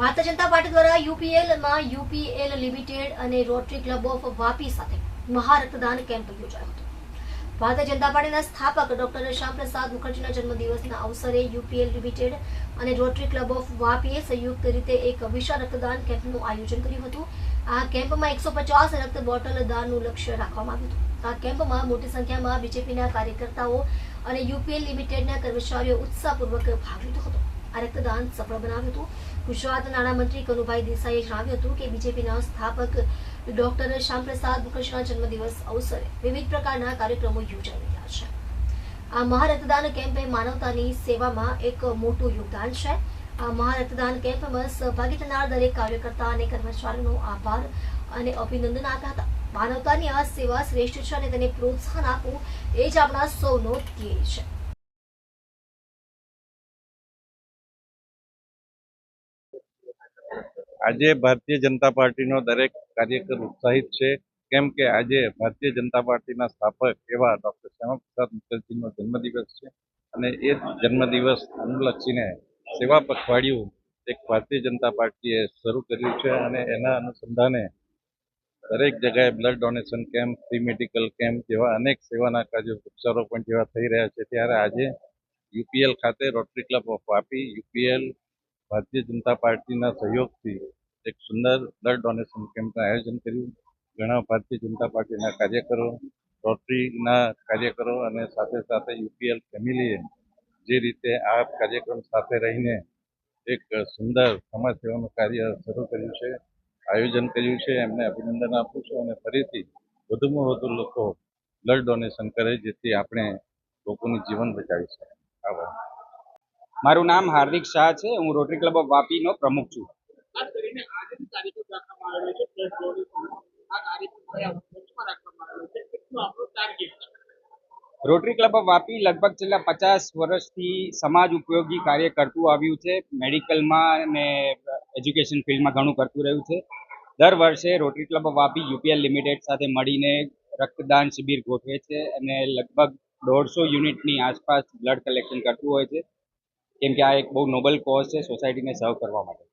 ભારતીય જનતા પાર્ટી દ્વારા યુપીએલમાં યુપીએલ લિમિટેડ અને રોટરી ક્લબ ઓફ વાપી સાથે મહા રક્તદાન કેમ્પ યોજાયો હતો. ભારતીય જનતા પાર્ટીના સ્થાપક ડોક્ટર શ્યામપ્રસાદ મુખર્જીના જન્મદિવસના અવસરે યુપીએલ લિમિટેડ અને રોટરી ક્લબ ઓફ વાપીએ સંયુક્ત રીતે એક વિશાળ રક્તદાન કેમ્પનું આયોજન કર્યું હતું. આ કેમ્પમાં એકસો પચાસ રક્ત બોટલ દાનનું લક્ષ્ય રાખવામાં આવ્યું હતું. આ કેમ્પમાં મોટી સંખ્યામાં બીજેપીના કાર્યકર્તાઓ અને યુપીએલ લિમિટેડના કર્મચારીઓ ઉત્સાહપૂર્વક ભાગ લીધો હતો. આ રક્તદાન સફળ બનાવ્યું હતું. ગુજરાત નાણામંત્રી કનુભાઈ દેસાઈએ જણાવ્યું હતું કે બીજેપીના સ્થાપક ડોક્ટર શ્યામપ્રસાદ મુખર્જીના જન્મદિવસ અવસરે વિવિધ પ્રકારના કાર્યક્રમો યોજાઈ રહ્યા છે. આ મહારક્તદાન કેમ્પે માનવતાની સેવામાં એક મોટું યોગદાન છે. આ મહારક્તદાન કેમ્પમાં સહભાગી થનાર દરેક કાર્યકર્તા અને કર્મચારીનો આભાર અને અભિનંદન આપ્યા હતા. માનવતાની આ સેવા શ્રેષ્ઠ છે અને તેને પ્રોત્સાહન આપવું એ જ આપણા સૌનો ધ્યેય છે. આજે ભારતીય જનતા પાર્ટીનો દરેક કાર્યકર ઉત્સાહિત છે. કેમ કે આજે ભારતીય જનતા પાર્ટીના સ્થાપક એવા ડોક્ટર શ્યામાપ્રસાદ મુખર્જીનો જન્મદિવસ છે અને એ જન્મદિવસ અનુલક્ષીને સેવા પખવાડિયું એક ભારતીય જનતા પાર્ટીએ શરૂ કર્યું છે અને એના અનુસંધાને દરેક જગ્યાએ blood donation camp, free medical camp જેવા અનેક સેવાના કાર્યો વૃક્ષારોપણ જેવા થઈ રહ્યા છે. ત્યારે આજે યુપીએલ ખાતે rotary club of Vapi, UPL Bharatiya Janata પાર્ટીના સહયોગથી એક સુંદર બ્લડ ડોનેશન કેમ્પનું આયોજન કર્યું. ઘણા ભારતીય જનતા પાર્ટીના કાર્યકરો, રોટરીના કાર્યકરો અને સાથે સાથે યુપીએલ ફેમિલીએ જે રીતે આ કાર્યક્રમ સાથે રહીને એક સુંદર સમાજ સેવાનું કાર્ય શરૂ કર્યું છે, આયોજન કર્યું છે, એમને અભિનંદન આપું છું અને ફરીથી વધુમાં વધુ લોકો બ્લડ ડોનેશન કરે જેથી આપણે લોકોનું જીવન બચાવી શકીએ. મારું નામ હાર્દિક શાહ છે. હું રોટરી ક્લબ ઓફ વાપીનો પ્રમુખ છું. રોટરી ક્લબ ઓફ વાપી લગભગ છેલ્લા પચાસ વર્ષથી સમાજ ઉપયોગી કાર્ય કરતું આવ્યું છે. મેડિકલમાં અને એજ્યુકેશન ફિલ્ડમાં ઘણું કરતું રહ્યું છે. દર વર્ષે rotary club of Vapi UPL limited સાથે મળીને રક્તદાન શિબિર ગોઠવે છે અને લગભગ દોઢસો યુનિટની આસપાસ બ્લડ કલેક્શન કરતું હોય છે. કેમ કે આ એક બહુ નોબલ કોઝ છે સોસાયટીને સર્વ કરવા માટે.